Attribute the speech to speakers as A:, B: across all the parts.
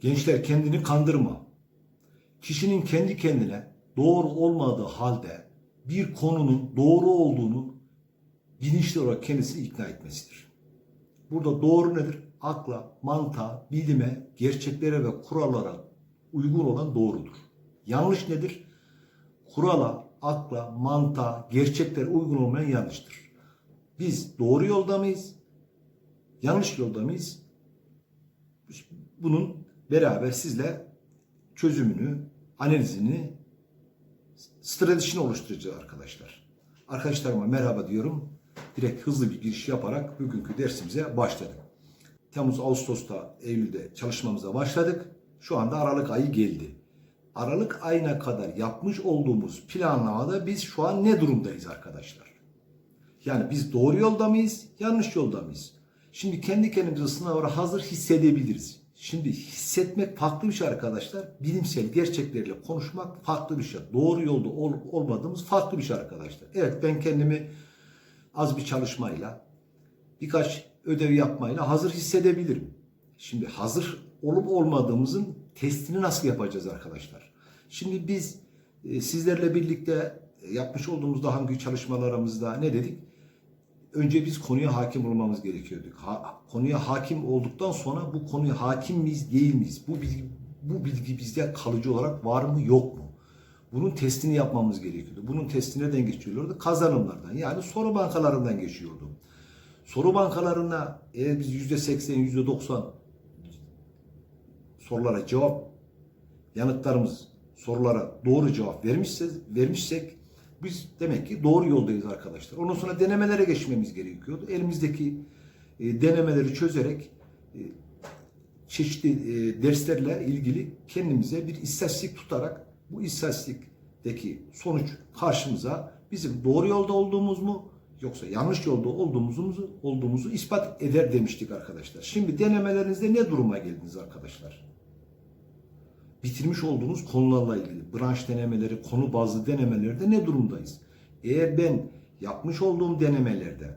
A: Gençler kendini kandırma. Kişinin kendi kendine doğru olmadığı halde bir konunun doğru olduğunu bilinçli olarak kendisini ikna etmesidir. Burada doğru nedir? Akla, mantığa, bilime, gerçeklere ve kurallara uygun olan doğrudur. Yanlış nedir? Kurala, akla, mantığa, gerçeklere uygun olmayan yanlıştır. Biz doğru yolda mıyız? Yanlış yolda mıyız? Bunun beraber sizle çözümünü, analizini, stratejisini oluşturacağız arkadaşlar. Arkadaşlarıma merhaba diyorum. Direkt hızlı bir giriş yaparak bugünkü dersimize başladık. Temmuz, Ağustos'ta, Eylül'de çalışmamıza başladık. Şu anda Aralık ayı geldi. Aralık ayına kadar yapmış olduğumuz planlamada biz şu an ne durumdayız arkadaşlar? Yani biz doğru yolda mıyız, yanlış yolda mıyız? Şimdi kendi kendimize sınavlara hazır hissedebiliriz. Şimdi hissetmek farklı bir şey arkadaşlar. Bilimsel gerçeklerle konuşmak farklı bir şey. Doğru yolda ol- olmadığımız farklı bir şey arkadaşlar. Evet ben kendimi az bir çalışmayla, birkaç ödev yapmayla hazır hissedebilirim. Şimdi hazır olup olmadığımızın testini nasıl yapacağız arkadaşlar? Şimdi biz e, sizlerle birlikte yapmış olduğumuz daha önceki çalışmalarımızda ne dedik? Önce biz konuya hakim olmamız gerekiyordu. Ha- konuya hakim olduktan sonra bu konuya hakim miyiz değil miyiz? Bu bilgi, bu bilgi bizde kalıcı olarak var mı yok mu? Bunun testini yapmamız gerekiyordu. Bunun testi neden geçiyordu? Kazanımlardan yani soru bankalarından geçiyordu. Soru bankalarına eğer biz yüzde seksen, yüzde doksan sorulara cevap, yanıtlarımız sorulara doğru cevap vermişsek, vermişsek biz demek ki doğru yoldayız arkadaşlar. Ondan sonra denemelere geçmemiz gerekiyordu. Elimizdeki e, denemeleri çözerek e, çeşitli e, derslerle ilgili kendimize bir istatistik tutarak bu istatistikteki sonuç karşımıza bizim doğru yolda olduğumuz mu yoksa yanlış yolda olduğumuzu olduğumuzu ispat eder demiştik arkadaşlar. Şimdi denemelerinizde ne duruma geldiniz arkadaşlar? Bitirmiş olduğunuz konularla ilgili branş denemeleri, konu bazlı denemelerde ne durumdayız? Eğer ben yapmış olduğum denemelerde,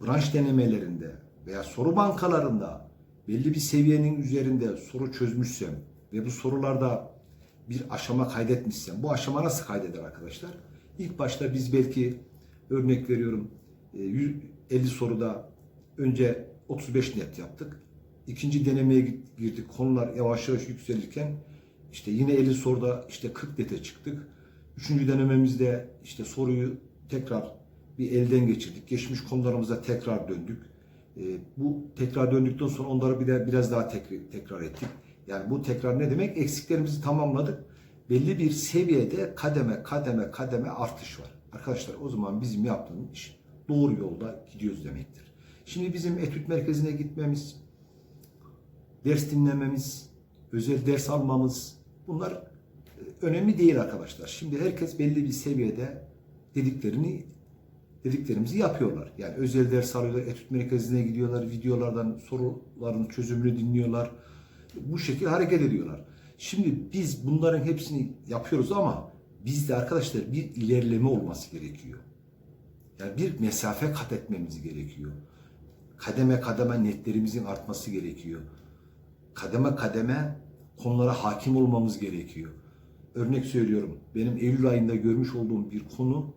A: branş denemelerinde veya soru bankalarında belli bir seviyenin üzerinde soru çözmüşsem ve bu sorularda bir aşama kaydetmişsem, bu aşama nasıl kaydeder arkadaşlar? İlk başta biz belki örnek veriyorum e, 100 50 soruda önce 35 net yaptık. İkinci denemeye girdik. Konular yavaş yavaş yükselirken işte yine 50 soruda işte 40 nete çıktık. Üçüncü denememizde işte soruyu tekrar bir elden geçirdik. Geçmiş konularımıza tekrar döndük. E, bu tekrar döndükten sonra onları bir de biraz daha tekrar, tekrar ettik. Yani bu tekrar ne demek? Eksiklerimizi tamamladık. Belli bir seviyede kademe kademe kademe artış var. Arkadaşlar o zaman bizim yaptığımız iş doğru yolda gidiyoruz demektir. Şimdi bizim etüt merkezine gitmemiz, ders dinlememiz, özel ders almamız bunlar e, önemli değil arkadaşlar. Şimdi herkes belli bir seviyede dediklerini dediklerimizi yapıyorlar. Yani özel ders alıyorlar, etüt merkezine gidiyorlar, videolardan soruların çözümünü dinliyorlar. Bu şekilde hareket ediyorlar. Şimdi biz bunların hepsini yapıyoruz ama bizde arkadaşlar bir ilerleme olması gerekiyor. Yani bir mesafe kat etmemiz gerekiyor. Kademe kademe netlerimizin artması gerekiyor. Kademe kademe konulara hakim olmamız gerekiyor. Örnek söylüyorum. Benim Eylül ayında görmüş olduğum bir konu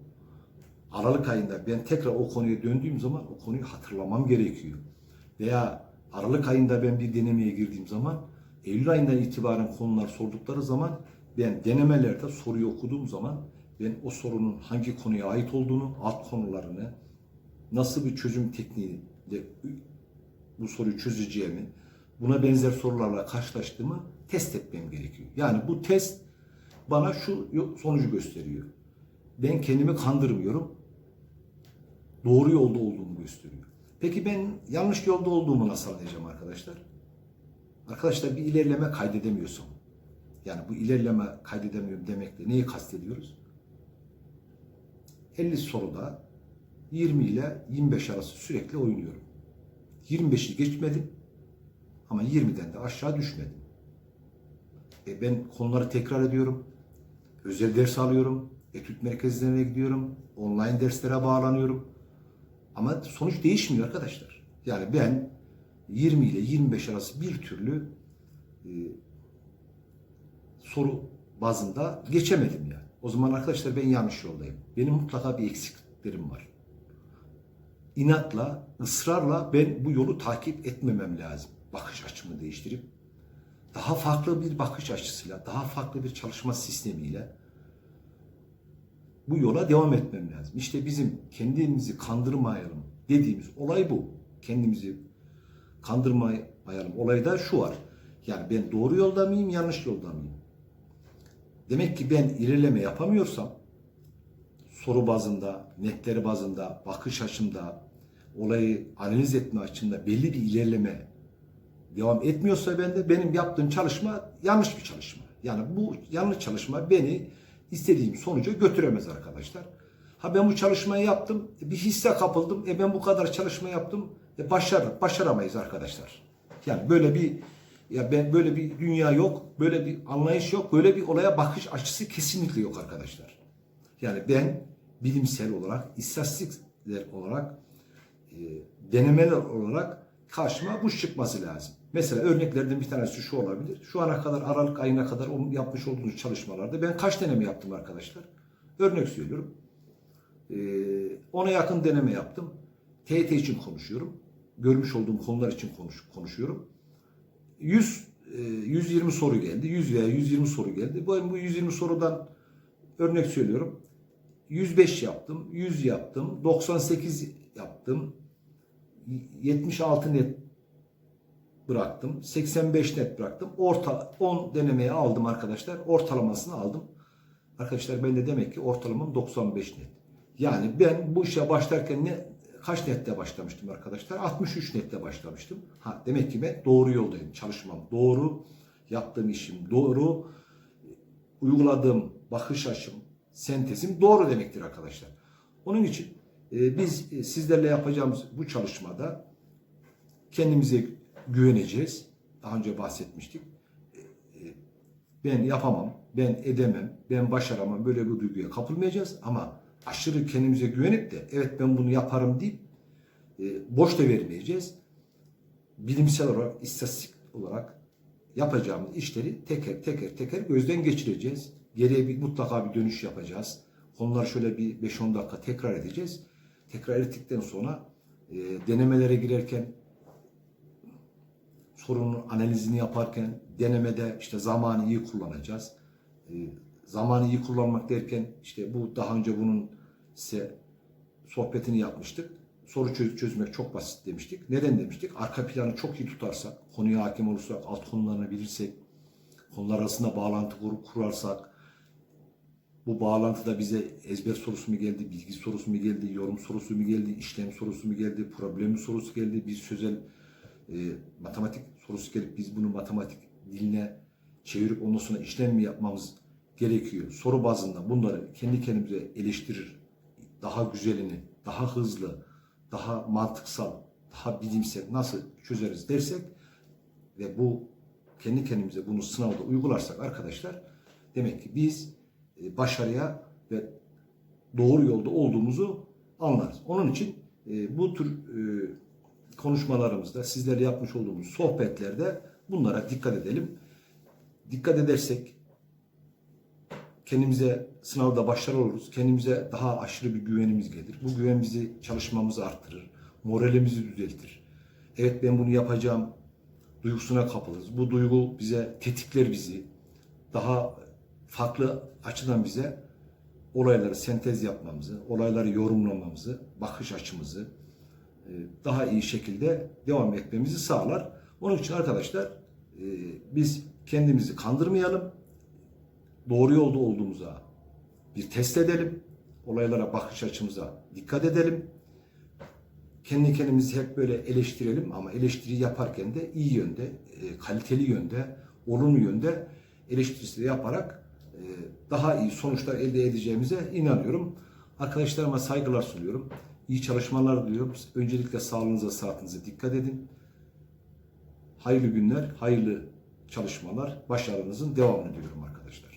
A: Aralık ayında ben tekrar o konuya döndüğüm zaman o konuyu hatırlamam gerekiyor. Veya Aralık ayında ben bir denemeye girdiğim zaman Eylül ayından itibaren konular sordukları zaman ben denemelerde soruyu okuduğum zaman ben o sorunun hangi konuya ait olduğunu, alt konularını, nasıl bir çözüm tekniğiyle bu soruyu çözeceğimi, buna benzer sorularla karşılaştığımı test etmem gerekiyor. Yani bu test bana şu sonucu gösteriyor. Ben kendimi kandırmıyorum. Doğru yolda olduğumu gösteriyor. Peki ben yanlış yolda olduğumu nasıl anlayacağım arkadaşlar? Arkadaşlar bir ilerleme kaydedemiyorsam, yani bu ilerleme kaydedemiyorum demekle neyi kastediyoruz? 50 soruda 20 ile 25 arası sürekli oynuyorum. 25'i geçmedim ama 20'den de aşağı düşmedim. E ben konuları tekrar ediyorum. Özel ders alıyorum. Etüt merkezlerine gidiyorum. Online derslere bağlanıyorum. Ama sonuç değişmiyor arkadaşlar. Yani ben 20 ile 25 arası bir türlü e, soru bazında geçemedim yani. O zaman arkadaşlar ben yanlış yoldayım. Benim mutlaka bir eksikliklerim var. İnatla, ısrarla ben bu yolu takip etmemem lazım. Bakış açımı değiştirip daha farklı bir bakış açısıyla, daha farklı bir çalışma sistemiyle bu yola devam etmem lazım. İşte bizim kendimizi kandırmayalım dediğimiz olay bu. Kendimizi kandırmayalım. Olayda şu var. Yani ben doğru yolda mıyım, yanlış yolda mıyım? Demek ki ben ilerleme yapamıyorsam soru bazında, netleri bazında, bakış açımda, olayı analiz etme açımda belli bir ilerleme devam etmiyorsa bende benim yaptığım çalışma yanlış bir çalışma. Yani bu yanlış çalışma beni istediğim sonuca götüremez arkadaşlar. Ha ben bu çalışmayı yaptım, bir hisse kapıldım. E ben bu kadar çalışma yaptım. E başar, başaramayız arkadaşlar. Yani böyle bir ya ben böyle bir dünya yok, böyle bir anlayış yok, böyle bir olaya bakış açısı kesinlikle yok arkadaşlar. Yani ben bilimsel olarak, istatistikler olarak, e, denemeler olarak karşıma bu çıkması lazım. Mesela örneklerden bir tanesi şu olabilir. Şu ana kadar Aralık ayına kadar onun yapmış olduğunuz çalışmalarda ben kaç deneme yaptım arkadaşlar? Örnek söylüyorum. E, ona yakın deneme yaptım. TET için konuşuyorum. Görmüş olduğum konular için konuş, konuşuyorum. 100 e, 120 soru geldi. 100 veya 120 soru geldi. Bu bu 120 sorudan örnek söylüyorum. 105 yaptım, 100 yaptım, 98 yaptım, 76 net bıraktım, 85 net bıraktım. Orta 10 denemeye aldım arkadaşlar. Ortalamasını aldım. Arkadaşlar ben de demek ki ortalamam 95 net. Yani ben bu işe başlarken ne kaç nette başlamıştım arkadaşlar? 63 nette başlamıştım. Ha demek ki ben doğru yoldayım. Çalışmam doğru, yaptığım işim doğru, uyguladığım bakış açım, sentezim doğru demektir arkadaşlar. Onun için e, biz e, sizlerle yapacağımız bu çalışmada kendimize güveneceğiz. Daha önce bahsetmiştik. E, e, Ben yapamam, ben edemem, ben başaramam böyle bir duyguya kapılmayacağız ama aşırı kendimize güvenip de evet ben bunu yaparım deyip e, boş da vermeyeceğiz. Bilimsel olarak, istatistik olarak yapacağımız işleri teker teker teker gözden geçireceğiz. Geriye bir mutlaka bir dönüş yapacağız. Konuları şöyle bir 5-10 dakika tekrar edeceğiz. Tekrar ettikten sonra e, denemelere girerken sorunun analizini yaparken denemede işte zamanı iyi kullanacağız. E, zamanı iyi kullanmak derken işte bu daha önce bunun size sohbetini yapmıştık. Soru çöz çözmek çok basit demiştik. Neden demiştik? Arka planı çok iyi tutarsak, konuya hakim olursak, alt konularını bilirsek, konular arasında bağlantı kur, kurarsak, bu bağlantıda bize ezber sorusu mu geldi, bilgi sorusu mu geldi, yorum sorusu mu geldi, işlem sorusu mu geldi, problem sorusu geldi, bir sözel e, matematik sorusu gelip biz bunu matematik diline çevirip ondan sonra işlem mi yapmamız gerekiyor. Soru bazında bunları kendi kendimize eleştirir, daha güzelini, daha hızlı, daha mantıksal, daha bilimsel nasıl çözeriz dersek ve bu kendi kendimize bunu sınavda uygularsak arkadaşlar demek ki biz e, başarıya ve doğru yolda olduğumuzu anlarız. Onun için e, bu tür e, konuşmalarımızda sizlerle yapmış olduğumuz sohbetlerde bunlara dikkat edelim. Dikkat edersek kendimize sınavda başarılı oluruz. Kendimize daha aşırı bir güvenimiz gelir. Bu güven bizi çalışmamızı arttırır. Moralimizi düzeltir. Evet ben bunu yapacağım duygusuna kapılırız. Bu duygu bize tetikler bizi. Daha farklı açıdan bize olayları sentez yapmamızı, olayları yorumlamamızı, bakış açımızı daha iyi şekilde devam etmemizi sağlar. Onun için arkadaşlar e, biz kendimizi kandırmayalım. Doğru yolda olduğumuza bir test edelim. Olaylara bakış açımıza dikkat edelim. Kendi kendimizi hep böyle eleştirelim ama eleştiri yaparken de iyi yönde, e, kaliteli yönde, olumlu yönde eleştirisi yaparak e, daha iyi sonuçlar elde edeceğimize inanıyorum. Arkadaşlarıma saygılar sunuyorum. İyi çalışmalar diliyorum. Öncelikle sağlığınıza, saatinize dikkat edin. Hayırlı günler, hayırlı çalışmalar, başarınızın devamını diliyorum arkadaşlar.